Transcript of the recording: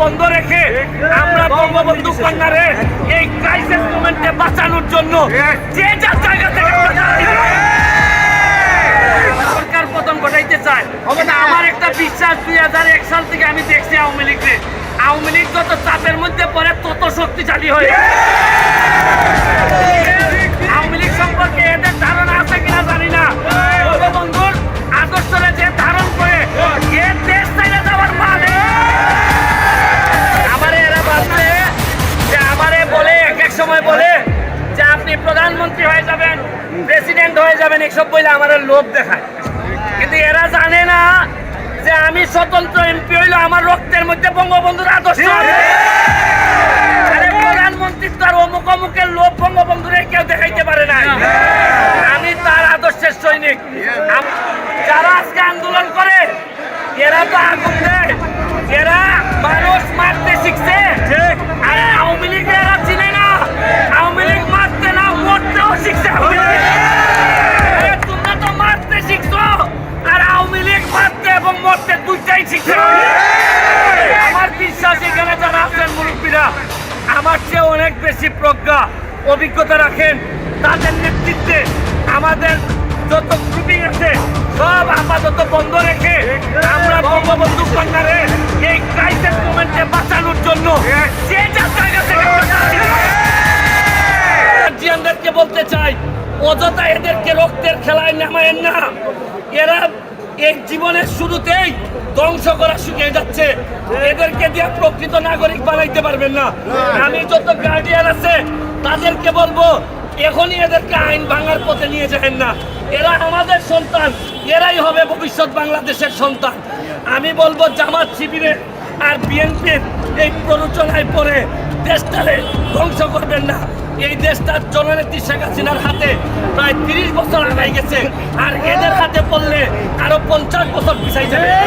বন্ধ রেখে আমরা বঙ্গবন্ধু কন্যারে এই ক্রাইসিস মোমেন্টে বাঁচানোর জন্য যে যার জায়গা থেকে সরকার পতন ঘটাইতে চায়। আমার একটা বিশ্বাস, দুই হাজার এক সাল থেকে আমি দেখছি আওয়ামী লীগকে। আওয়ামী লীগ যত চাপের মধ্যে পড়ে, তত শক্তিশালী হয়ে প্রেসিডেন্ট হয়ে যাবেন এসব বলে আমার লোভ দেখায়। কিন্তু এরা জানে না যে আমি স্বতন্ত্র এমপি হইল আমার রক্তের মধ্যে বঙ্গবন্ধুর আদর্শ তার অমুক অমুকের লোভ বঙ্গবন্ধুরে কেউ দেখাইতে পারে না আমি তার আদর্শের সৈনিক। যারা আজকে আন্দোলন করে এরা তো আগুন দেয়। এরা মানুষ মারতে শিখছে। আর আওয়ামী লীগ এরা চিনে না। আওয়ামী লীগ মারতে না মরতেও শিখছে। এবং মরতে দুইটাই শিখছে আমার বিশ্বাস এখানে যারা আছেন মুরব্বীরা আমার চেয়ে অনেক বেশি প্রজ্ঞা অভিজ্ঞতা রাখেন। তাদের নেতৃত্বে আমাদের যত গ্রুপিং আছে সব আপাতত বন্ধ রেখে আমরা বঙ্গবন্ধু কন্যারে এই ক্রাইসিস মোমেন্টে বাঁচানোর জন্য যে জায়গা থেকে গার্জিয়ানদেরকে বলতে চাই অযথা এদেরকে রক্তের খেলায় নামায়েন না। এরা এই জীবনের শুরুতেই ধ্বংস করা শিখে যাচ্ছে। এদেরকে দিয়ে প্রকৃত নাগরিক বানাইতে পারবেন না। আমি যত গার্ডিয়ান আছে তাদেরকে বলব এখনই এদেরকে আইন ভাঙার পথে নিয়ে যাবেন না। এরা আমাদের সন্তান এরাই হবে ভবিষ্যৎ বাংলাদেশের সন্তান। আমি বলব জামাত শিবিরের আর বিএনপির এই প্ররোচনায় পরে দেশটারে ধ্বংস করবেন না। এই দেশটার জননেত্রী শেখ হাসিনার হাতে প্রায় তিরিশ বছর আগাই গেছে। আর এদের হাতে পড়লে আরও পঞ্চাশ বছর পিছাই যাবে আমি আবার